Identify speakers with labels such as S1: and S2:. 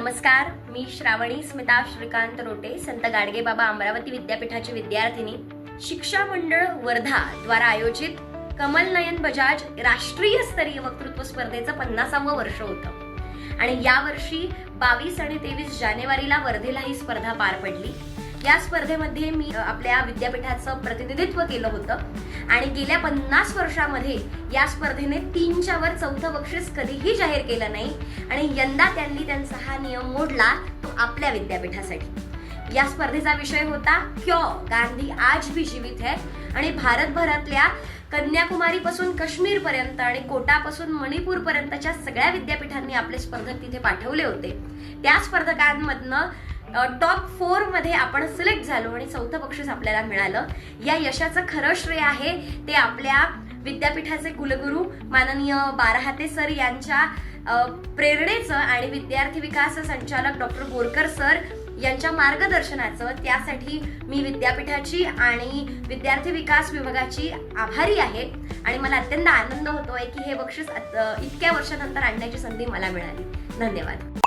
S1: नमस्कार मी श्रावणी स्मिता श्रीकांत रोटे संत गाडगेबाबा अमरावती विद्यापीठाची विद्यार्थिनी. शिक्षा मंडळ वर्धा द्वारा आयोजित कमल नयन बजाज राष्ट्रीय स्तरीय वक्तृत्व स्पर्धेचं पन्नासावं वर्ष होतं. आणि यावर्षी बावीस आणि तेवीस जानेवारीला वर्धेला ही स्पर्धा पार पडली. या स्पर्धेमध्ये मी आपल्या विद्यापीठाचं प्रतिनिधित्व केलं होतं. आणि गेल्या पन्नास वर्षामध्ये या स्पर्धेने तीनच्या वर चौथं बक्षीस कधीही जाहीर केलं नाही आणि यंदा त्यांनी त्यांचा हा नियम मोडला तो आपल्या विद्यापीठासाठी. या स्पर्धेचा विषय होता क्यो? गांधी आज भी जीवित है. आणि भारतभरातल्या कन्याकुमारी पासून काश्मीर पर्यंत आणि कोटापासून मणिपूर पर्यंतच्या सगळ्या विद्यापीठांनी आपले स्पर्धक तिथे पाठवले होते. त्या स्पर्धकांमधनं टॉप फोरमध्ये आपण सिलेक्ट झालो आणि चौथं बक्षीस आपल्याला मिळालं. या यशाचं खरं श्रेय आहे ते आपल्या विद्यापीठाचे कुलगुरू माननीय बाराहाते सर यांच्या प्रेरणेचं आणि विद्यार्थी विकास संचालक डॉक्टर बोरकर सर यांच्या मार्गदर्शनाचं. त्यासाठी मी विद्यापीठाची आणि विद्यार्थी विकास विभागाची आभारी आहे. आणि मला अत्यंत आनंद होतोय की हे बक्षीस इतक्या वर्षानंतर आणण्याची संधी मला मिळाली. धन्यवाद.